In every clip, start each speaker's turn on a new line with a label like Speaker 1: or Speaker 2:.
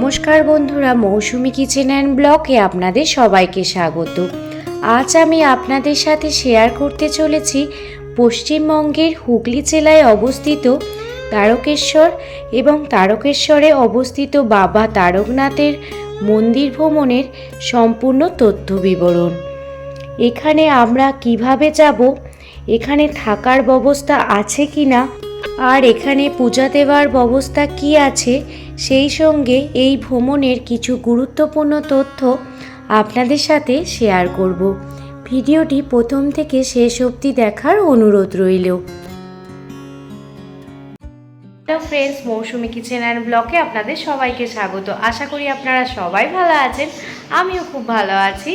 Speaker 1: নমস্কার বন্ধুরা, মৌসুমি kitchen and ব্লকে আপনাদের সবাইকে স্বাগত। আজ আমি আপনাদের সাথে শেয়ার করতে চলেছি পশ্চিমবঙ্গের হুগলি জেলায় অবস্থিত তারকেশ্বর এবং তারকেশ্বরে অবস্থিত বাবা তারকনাথের মন্দির ভ্রমণের সম্পূর্ণ তথ্য বিবরণ। এখানে আমরা কীভাবে যাব, এখানে থাকার ব্যবস্থা আছে কি না আর এখানে পূজা দেওয়ার ব্যবস্থা কি আছে সেই সঙ্গে এই ভ্রমণের কিছু গুরুত্বপূর্ণ তথ্য আপনাদের সাথে শেয়ার করব। ভিডিওটি প্রথম থেকে শেষ অবধি দেখার অনুরোধ রইল। ফ্রেন্ডস মৌসুমি কিচেন অ্যান্ড ব্লকে আপনাদের সবাইকে স্বাগত। আশা করি আপনারা সবাই ভালো আছেন। আমিও খুব ভালো আছি।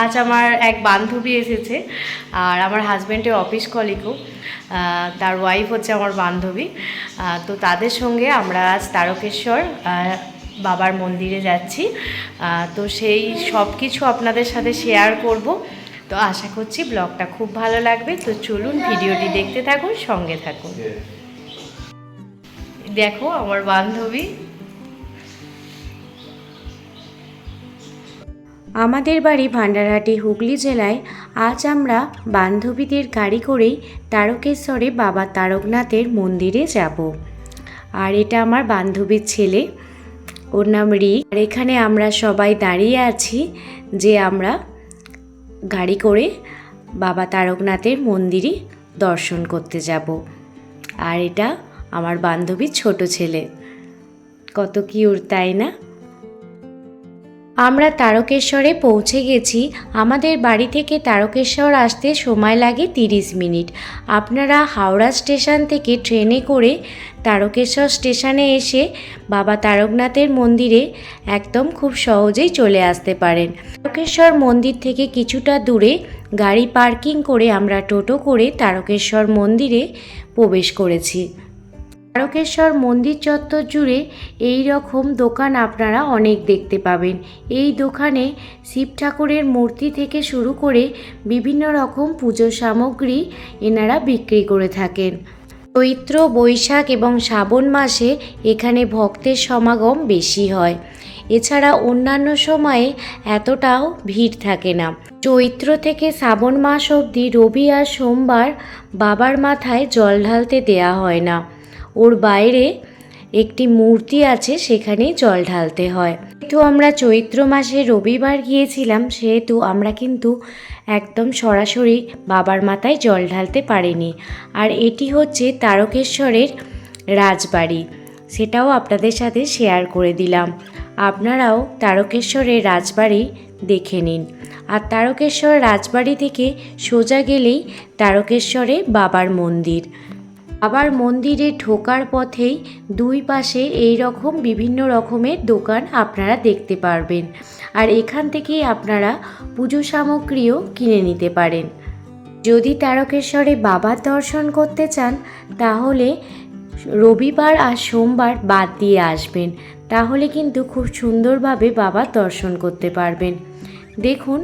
Speaker 1: আজ আমার এক বান্ধবী এসেছে আর আমার হাজব্যান্ডের অফিস কলিগও তার ওয়াইফ হচ্ছে আমার বান্ধবী। তো তাদের সঙ্গে আমরা আজ তারকেশ্বর বাবার মন্দিরে যাচ্ছি। তো সেই সব কিছু আপনাদের সাথে শেয়ার করব। তো আশা করছি ব্লগটা খুব ভালো লাগবে। তো চলুন ভিডিওটি দেখতে থাকুন সঙ্গে থাকুন। দেখো আমার বান্ধবী। আমাদের বাড়ি ভান্ডারহাটি হুগলি জেলায় আজ আমরা বান্ধবীদের গাড়ি করেই তারকেশ্বরে বাবা তারকনাথের মন্দিরে যাব। আর এটা আমার বান্ধবীর ছেলে। ওর নাম রিক। আর এখানে আমরা সবাই দাঁড়িয়ে আছি যে আমরা গাড়ি করে বাবা তারকনাথের মন্দিরে দর্শন করতে যাব। আর এটা আমার বান্ধবীর ছোট ছেলে। কত কিউর তাই না? আমরা তারকেশ্বরে পৌঁছে গেছি। আমাদের বাড়ি থেকে তারকেশ্বর আসতে সময় লাগে তিরিশ মিনিট। আপনারা হাওড়া স্টেশন থেকে ট্রেনে করে তারকেশ্বর স্টেশনে এসে বাবা তারকনাথের মন্দিরে একদম খুব সহজেই চলে আসতে পারেন। তারকেশ্বর মন্দির থেকে কিছুটা দূরে গাড়ি পার্কিং করে আমরা টোটো করে তারকেশ্বর মন্দিরে প্রবেশ করেছি। তারকেশ্বর মন্দির চত্বর জুড়ে এই রকম দোকান আপনারা অনেক দেখতে পাবেন। এই দোকানে শিব ঠাকুরের মূর্তি থেকে শুরু করে বিভিন্ন রকম পুজো সামগ্রী এনারা বিক্রি করে থাকেন। চৈত্র, বৈশাখ এবং শ্রাবণ মাসে এখানে ভক্তের সমাগম বেশি হয়। এছাড়া অন্যান্য সময়ে এতটাও ভিড় থাকে না। চৈত্র থেকে শ্রাবণ মাস অবধি রবি আর সোমবার বাবার মাথায় জল ঢালতে দেয়া হয় না। ওর বাইরে একটি মূর্তি আছে, সেখানেই জল ঢালতে হয়। যেহেতু আমরা চৈত্র মাসে রবিবার গিয়েছিলাম, সেহেতু আমরা কিন্তু একদম সরাসরি বাবার মাথায় জল ঢালতে পারিনি। আর এটি হচ্ছে তারকেশ্বরের রাজবাড়ি। সেটাও আপনাদের সাথে শেয়ার করে দিলাম। আপনারাও তারকেশ্বরের রাজবাড়ি দেখে নিন। আর তারকেশ্বর রাজবাড়ি থেকে সোজা গেলেই তারকেশ্বরে বাবার মন্দির। আবার মন্দিরে ঢোকার পথেই দুই পাশে এই রকম বিভিন্ন রকমের দোকান আপনারা দেখতে পারবেন। আর এখান থেকেই আপনারা পুজো সামগ্রীও কিনে নিতে পারেন। যদি তারকেশ্বরে বাবার দর্শন করতে চান, তাহলে রবিবার আর সোমবার বাদ দিয়ে আসবেন। তাহলে কিন্তু খুব সুন্দরভাবে বাবার দর্শন করতে পারবেন। দেখুন,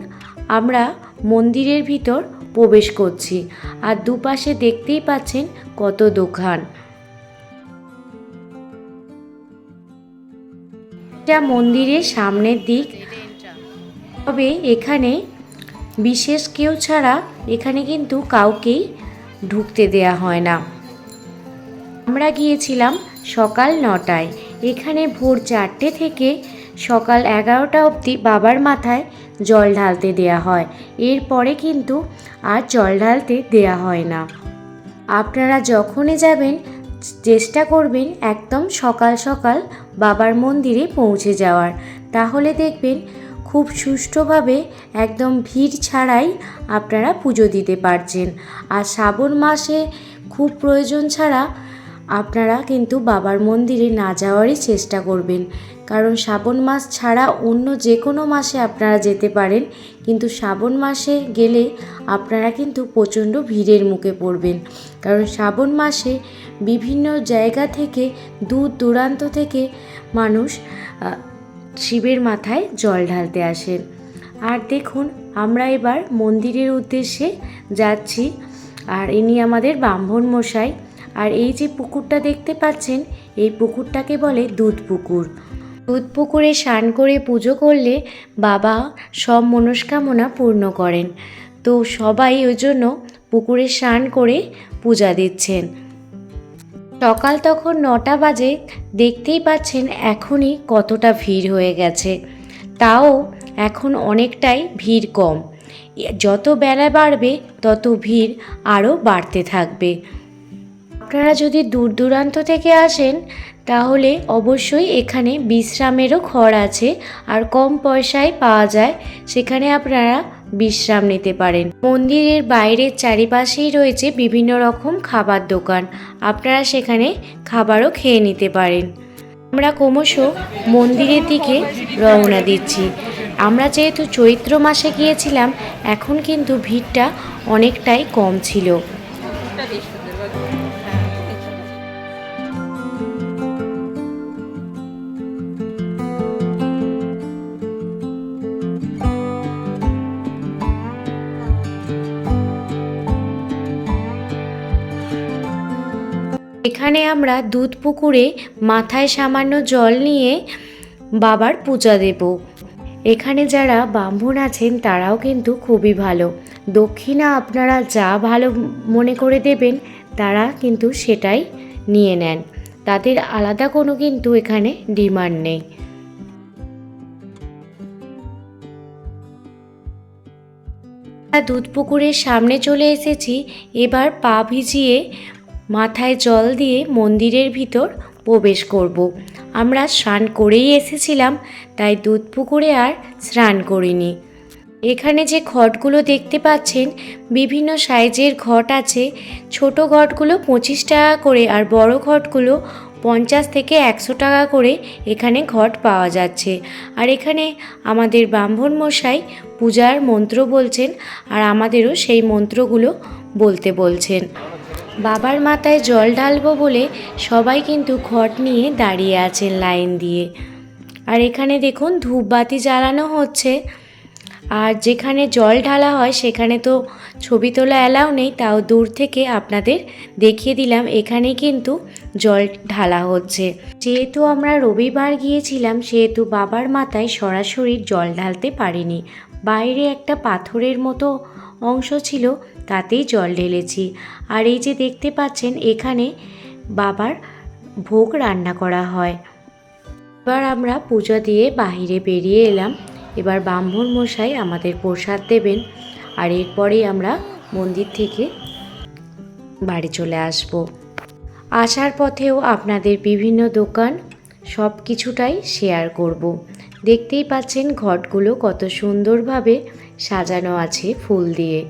Speaker 1: আমরা মন্দিরের ভিতর প্রবেশ করছি। আর দুপাশে দেখতেই পাচ্ছেন কত দোকান। এটা মন্দিরের সামনের দিক। তবে এখানে বিশেষ কেউ ছাড়া এখানে কিন্তু কাউকেই ঢুকতে দেয়া হয় না। আমরা গিয়েছিলাম সকাল নটায়। এখানে ভোর চারটে থেকে সকাল এগারোটা অবধি বাবার মাথায় জল ঢালতে দেয়া হয়। এরপরে কিন্তু আর জল ঢালতে দেয়া হয় না। আপনারা যখনই যাবেন, চেষ্টা করবেন একদম সকাল সকাল বাবার মন্দিরে পৌঁছে যাওয়ার। তাহলে দেখবেন খুব সুষ্ঠুভাবে একদম ভিড় ছাড়াই আপনারা পুজো দিতে পারছেন। আর শ্রাবণ মাসে খুব প্রয়োজন ছাড়া আপনারা কিন্তু বাবার মন্দিরে না যাওয়ারই চেষ্টা করবেন। কারণ শ্রাবণ মাস ছাড়া অন্য যে কোনো মাসে আপনারা যেতে পারেন, কিন্তু শ্রাবণ মাসে গেলে আপনারা কিন্তু প্রচণ্ড ভিড়ের মুখে পড়বেন। কারণ শ্রাবণ মাসে বিভিন্ন জায়গা থেকে, দূর দূরান্ত থেকে মানুষ শিবের মাথায় জল ঢালতে আসেন। আর দেখুন, আমরা এবার মন্দিরের উদ্দেশ্যে যাচ্ছি। আর ইনি আমাদের ব্রাহ্মণ মশাই। আর এই যে পুকুরটা দেখতে পাচ্ছেন, এই পুকুরটাকে বলে দুধ পুকুর দুধ পুকুরে স্নান করে পুজো করলে বাবা সব মনস্কামনা পূর্ণ করেন। তো সবাই ওই জন্য পুকুরে স্নান করে পূজা দিচ্ছেন। সকাল তখন নটা বাজে, দেখতেই পাচ্ছেন এখনই কতটা ভিড় হয়ে গেছে। তাও এখন অনেকটাই ভিড় কম। যত বেলা বাড়বে, তত ভিড় আরও বাড়তে থাকবে। আপনারা যদি দূর দূরান্ত থেকে আসেন, তাহলে অবশ্যই এখানে বিশ্রামেরও ঘর আছে আর কম পয়সায় পাওয়া যায়, সেখানে আপনারা বিশ্রাম নিতে পারেন। মন্দিরের বাইরের চারিপাশেই রয়েছে বিভিন্ন রকম খাবার দোকান, আপনারা সেখানে খাবারও খেয়ে নিতে পারেন। আমরা ক্রমশ মন্দিরের দিকে রওনা দিচ্ছি। আমরা যেহেতু চৈত্র মাসে গিয়েছিলাম, এখন কিন্তু ভিড়টা অনেকটাই কম ছিল। এখানে আমরা দুধ পুকুরে মাথায় সামান্য জল নিয়ে বাবার পূজা দেব। এখানে যারা ব্রাহ্মণ আছেন, তারাও কিন্তু খুবই ভালো। দক্ষিণা আপনারা যা ভালো মনে করে দেবেন, তারা কিন্তু সেটাই নিয়ে নেন। তাদের আলাদা কোনো কিন্তু এখানে ডিমান্ড নেই। দুধ পুকুরের সামনে চলে এসেছি। এবার পা ভিজিয়ে মাথায় জল দিয়ে মন্দিরের ভিতর প্রবেশ করব। আমরা স্নান করেই এসেছিলাম, তাই দুধ পুকুরে আর স্নান করিনি। এখানে যে ঘটগুলো দেখতে পাচ্ছেন, বিভিন্ন সাইজের ঘট আছে। ছোট ঘটগুলো পঁচিশ টাকা করে আর বড় ঘটগুলো পঞ্চাশ থেকে একশো টাকা করে এখানে ঘট পাওয়া যাচ্ছে। আর এখানে আমাদের ব্রাহ্মণ মশাই পূজার মন্ত্র বলছেন আর আমাদেরও সেই মন্ত্রগুলো বলতে বলছেন। বাবার মাথায় জল ঢালবো বলে সবাই কিন্তু ঘট নিয়ে দাঁড়িয়ে আছেন লাইন দিয়ে। আর এখানে দেখুন ধূপবাতি জ্বালানো হচ্ছে। আর যেখানে জল ঢালা হয় সেখানে তো ছবি তোলা অ্যালাউ নেই, তাও দূর থেকে আপনাদের দেখিয়ে দিলাম। এখানে কিন্তু জল ঢালা হচ্ছে। যেহেতু আমরা রবিবার গিয়েছিলাম, সেহেতু বাবার মাথায় সরাসরি জল ঢালতে পারিনি। বাইরে একটা পাথরের মতো অংশ ছিল তাতেই জল ঢেলেছি। আর এই যে দেখতে পাচ্ছেন, এখানে বাবার ভোগ রান্না করা হয়। এবার আমরা পুজো দিয়ে বাহিরে বেরিয়ে এলাম। এবার ব্রাহ্মণ মশাই আমাদের প্রসাদ দেবেন। আর এরপরেই আমরা মন্দির থেকে বাড়ি চলে আসব। আসার পথেও আপনাদের বিভিন্ন দোকান, সব কিছুটাই শেয়ার করব। দেখতেই পাচ্ছেন, ঘটগুলো কত সুন্দরভাবে সাজানো আছে ফুল দিয়ে।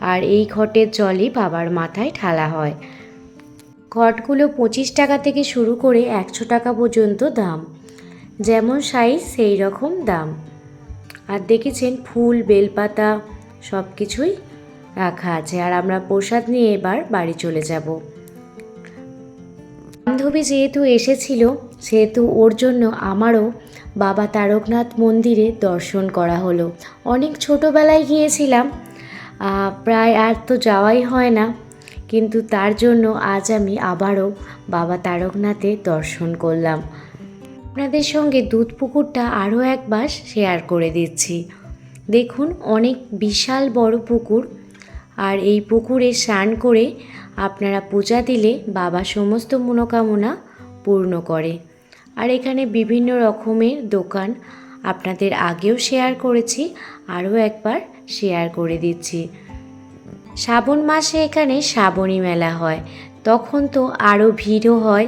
Speaker 1: আর এই ঘটের জলই বাবার মাথায় ঢালা হয়। ঘটগুলো পঁচিশ টাকা থেকে শুরু করে একশো টাকা পর্যন্ত দাম। যেমন সাইজ সেই রকম দাম। আর দেখেছেন ফুল, বেলপাতা সব কিছুই রাখা আছে। আর আমরা প্রসাদ নিয়ে এবার বাড়ি চলে যাব। বান্ধবী যেহেতু এসেছিল, সেহেতু ওর জন্য আমারও বাবা তারকনাথ মন্দিরে দর্শন করা হলো। অনেক ছোটোবেলায় গিয়েছিলাম প্রায় আর তো যাওয়াই হয় না। কিন্তু তার জন্য আজ আমি আবারও বাবা তারকনাথে দর্শন করলাম। আপনাদের সঙ্গে দুধ পুকুরটা আরও একবার শেয়ার করে দিচ্ছি। দেখুন, অনেক বিশাল বড় পুকুর। আর এই পুকুরে স্নান করে আপনারা পূজা দিলে বাবা সমস্ত মনোকামনা পূর্ণ করে। আর এখানে বিভিন্ন রকমের দোকান আপনাদের আগেও শেয়ার করেছি, আরও একবার শেয়ার করে দিচ্ছি। শ্রাবণ মাসে এখানে শ্রাবণী মেলা হয়। তখন তো আরও ভিড়ও হয়।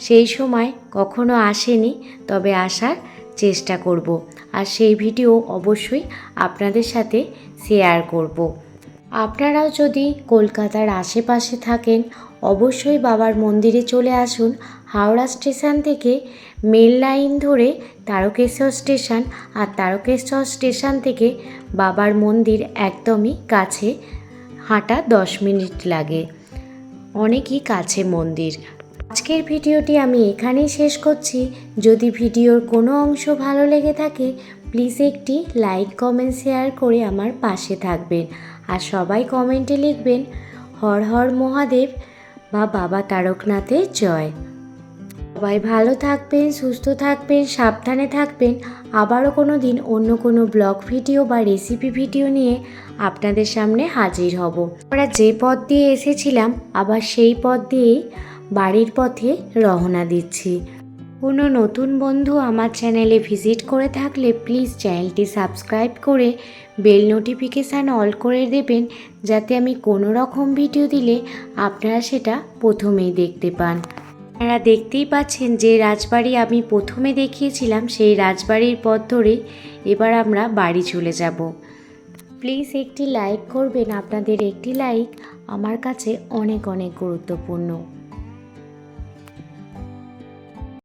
Speaker 1: সেই সময় কখনো আসেনি, তবে আসার চেষ্টা করব। আর সেই ভিডিও অবশ্যই আপনাদের সাথে শেয়ার করব। আপনারাও যদি কলকাতার আশেপাশে থাকেন অবশ্যই বাবার মন্দিরে চলে আসুন। হাওড়া স্টেশন থেকে মেল লাইন ধরে তারকেশ্বর স্টেশন আর তারকেশ্বর স্টেশন থেকে বাবার মন্দির একদমই কাছে। হাঁটা দশ মিনিট লাগে। অনেকই কাছে মন্দির। আজকের ভিডিওটি আমি এখানেই শেষ করছি। যদি ভিডিওর কোনো অংশ ভালো লেগে থাকে, প্লিজ একটি লাইক, কমেন্ট, শেয়ার করে আমার পাশে থাকবেন। আর সবাই কমেন্টে লিখবেন, হর হর মহাদেব। বা বাবা তারকনাথের জয়। সবাই ভালো থাকবেন, সুস্থ থাকবেন, সাবধানে থাকবেন। আবারও কোনো দিন অন্য কোনো ব্লগ ভিডিও বা রেসিপি ভিডিও নিয়ে আপনাদের সামনে হাজির হব। আমরা যে পথ দিয়ে এসেছিলাম, আবার সেই পথ দিয়েই বাড়ির পথে রওনা দিচ্ছি। কোনো নতুন বন্ধু আমার চ্যানেলে ভিজিট করে থাকলে প্লিজ চ্যানেলটি সাবস্ক্রাইব করে বেল নোটিফিকেশান অল করে দেবেন যাতে আমি কোনো রকম ভিডিও দিলে আপনারা সেটা প্রথমেই দেখতে পান। আপনারা দেখতেই পাচ্ছেন যে রাজবাড়ি আমি প্রথমে দেখিয়েছিলাম, সেই রাজবাড়ির পথ ধরে এবার আমরা বাড়ি চলে যাব। প্লিজ একটি লাইক করবেন, আপনাদের একটি লাইক আমার কাছে অনেক অনেক গুরুত্বপূর্ণ।